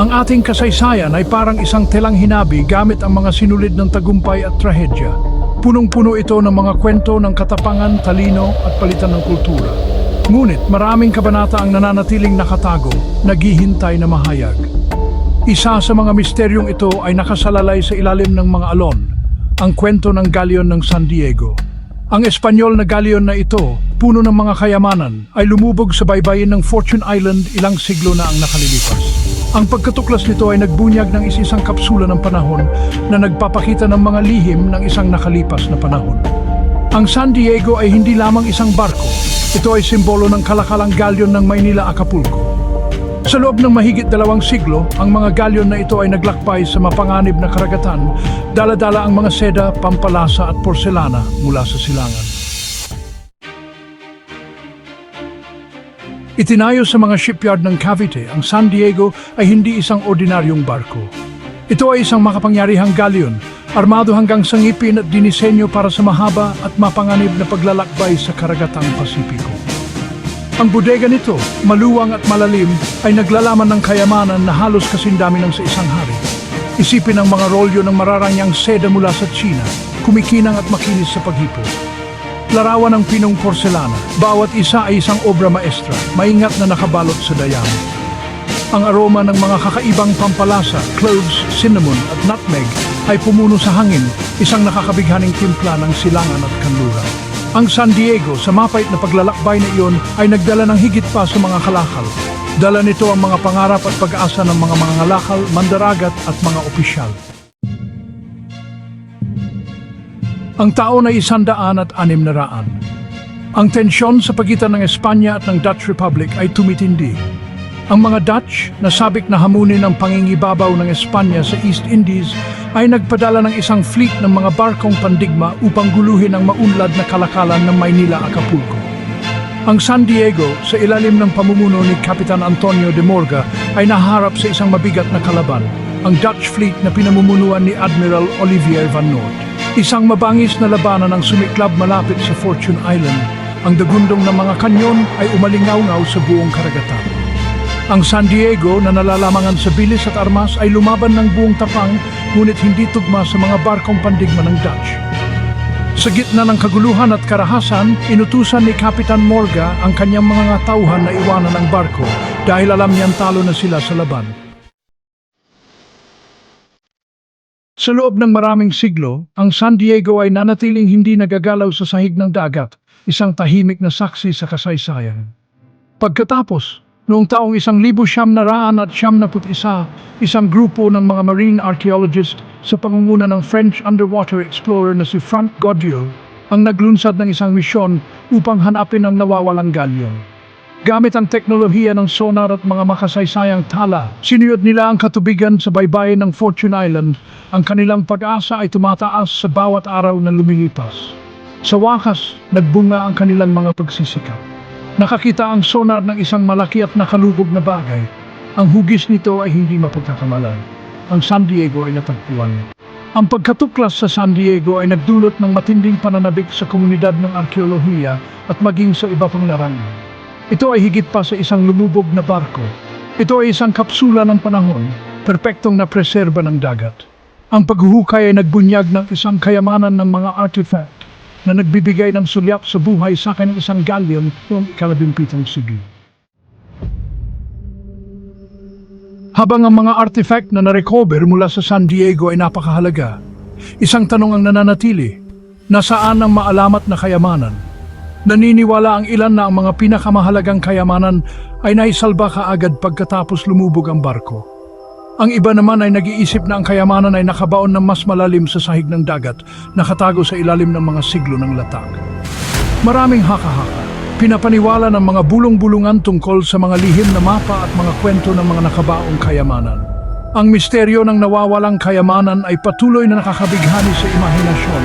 Ang ating kasaysayan ay parang isang telang hinabi gamit ang mga sinulid ng tagumpay at trahedya. Punong-puno ito ng mga kwento ng katapangan, talino at palitan ng kultura. Ngunit maraming kabanata ang nananatiling nakatago, naghihintay na mahayag. Isa sa mga misteryong ito ay nakasalalay sa ilalim ng mga alon, ang kwento ng galyon ng San Diego. Ang Espanyol na galyon na ito, puno ng mga kayamanan, ay lumubog sa baybayin ng Fortune Island ilang siglo na ang nakalilipas. Ang pagkatuklas nito ay nagbunyag ng isisang kapsula ng panahon na nagpapakita ng mga lihim ng isang nakalipas na panahon. Ang San Diego ay hindi lamang isang barko. Ito ay simbolo ng kalakalang galyon ng Maynila Acapulco. Sa loob ng mahigit dalawang siglo, ang mga galyon na ito ay naglakbay sa mapanganib na karagatan, dala-dala ang mga seda, pampalasa at porselana mula sa silangan. Itinayo sa mga shipyard ng Cavite, ang San Diego ay hindi isang ordinaryong barko. Ito ay isang makapangyarihang galyon, armado hanggang sa ngipin at dinisenyo para sa mahaba at mapanganib na paglalakbay sa karagatang Pasipiko. Ang bodega nito, maluwang at malalim, ay naglalaman ng kayamanan na halos kasindami ng sa isang hari. Isipin ang mga rolyo ng mararanyang seda mula sa China, kumikinang at makinis sa paghipo. Larawan ng pinong porselana, bawat isa ay isang obra maestra, maingat na nakabalot sa dayami. Ang aroma ng mga kakaibang pampalasa, cloves, cinnamon at nutmeg ay pumuno sa hangin, isang nakakabighaning timpla ng silangan at kanluran. Ang San Diego sa mapait na paglalakbay na iyon ay nagdala ng higit pa sa mga kalakal. Dala nito ang mga pangarap at pag-asa ng mga mga ngalakal, mandaragat at mga opisyal. Ang taon ay isandaan at anim na raan. Ang tensyon sa pagitan ng Espanya at ng Dutch Republic ay tumitindi. Ang mga Dutch, na sabik na hamunin ang pangingibabaw ng Espanya sa East Indies, ay nagpadala ng isang fleet ng mga barkong pandigma upang guluhin ang maunlad na kalakalan ng Maynila Acapulco. Ang San Diego, sa ilalim ng pamumuno ni Kapitan Antonio de Morga, ay naharap sa isang mabigat na kalaban, ang Dutch fleet na pinamumunuan ni Admiral Olivier Van Noort. Isang mabangis na labanan ang sumiklab malapit sa Fortune Island. Ang dagundong ng mga kanyon ay umalingaw-ngaw sa buong karagatan. Ang San Diego na nalalamangan sa bilis at armas ay lumaban ng buong tapang ngunit hindi tugma sa mga barkong pandigma ng Dutch. Sa gitna ng kaguluhan at karahasan, inutusan ni Kapitan Morga ang kanyang mga tauhan na iwanan ang barko dahil alam niyang talo na sila sa laban. Sa loob ng maraming siglo, ang San Diego ay nanatiling hindi nagagalaw sa sahig ng dagat, isang tahimik na saksi sa kasaysayan. Pagkatapos, noong taong isang libo siyam na raan at siyam na put isa, isang grupo ng mga marine archaeologist sa pangunguna ng French underwater explorer na si Frank Godieu ang naglunsad ng isang misyon upang hanapin ang nawawalang galyon. Gamit ang teknolohiya ng sonar at mga makasaysayang tala, sinuyod nila ang katubigan sa baybayin ng Fortune Island. Ang kanilang pag-asa ay tumataas sa bawat araw na lumilipas. Sa wakas, nagbunga ang kanilang mga pagsisikap. Nakakita ang sonar ng isang malaki at nakalubog na bagay. Ang hugis nito ay hindi mapagkakamalan. Ang San Diego ay natagpuan. Ang pagkatuklas sa San Diego ay nagdulot ng matinding pananabik sa komunidad ng arkeolohiya at maging sa iba pang larangan. Ito ay higit pa sa isang lumubog na barko. Ito ay isang kapsula ng panahon, perpektong na preserba ng dagat. Ang paghuhukay ay nagbunyag ng isang kayamanan ng mga artifact na nagbibigay ng sulyap sa buhay sa akin ng isang galleon noong ikalabimpitong siglo. Habang ang mga artifact na narecover mula sa San Diego ay napakahalaga, isang tanong ang nananatili, nasaan ang maalamat na kayamanan? Naniniwala ang ilan na ang mga pinakamahalagang kayamanan ay naisalba kaagad pagkatapos lumubog ang barko. Ang iba naman ay nag-iisip na ang kayamanan ay nakabaon ng mas malalim sa sahig ng dagat, nakatago sa ilalim ng mga siglo ng latag. Maraming haka-haka. Pinapaniwala ng mga bulong-bulungan tungkol sa mga lihim na mapa at mga kwento ng mga nakabaong kayamanan. Ang misteryo ng nawawalang kayamanan ay patuloy na nakakabighani sa imahinasyon.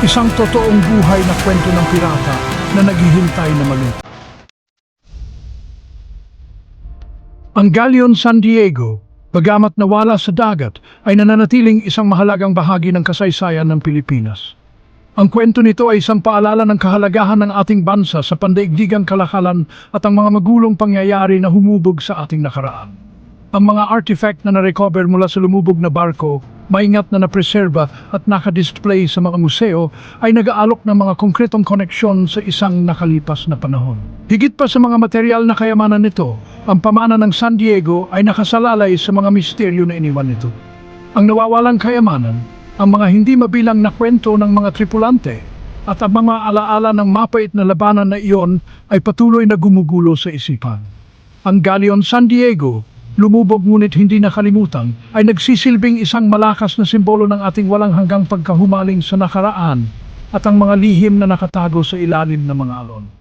Isang totoong buhay na kwento ng pirata na naghihintay na maluto. Ang Galleon San Diego, bagamat nawala sa dagat, ay nananatiling isang mahalagang bahagi ng kasaysayan ng Pilipinas. Ang kwento nito ay isang paalala ng kahalagahan ng ating bansa sa pandaigdigang kalakalan at ang mga magulong pangyayari na humubog sa ating nakaraan. Ang mga artifact na na-recover mula sa lumubog na barko, maingat na napreserba at nakadisplay sa mga museo ay nag-aalok ng mga konkretong koneksyon sa isang nakalipas na panahon. Higit pa sa mga material na kayamanan nito, ang pamana ng San Diego ay nakasalalay sa mga misteryo na iniwan nito. Ang nawawalang kayamanan, ang mga hindi mabilang na kwento ng mga tripulante at ang mga alaala ng mapait na labanan na iyon ay patuloy na gumugulo sa isipan. Ang Galeon San Diego, lumubog ngunit hindi nakalimutan, ay nagsisilbing isang malakas na simbolo ng ating walang hanggang pagkahumaling sa nakaraan at ang mga lihim na nakatago sa ilalim ng mga alon.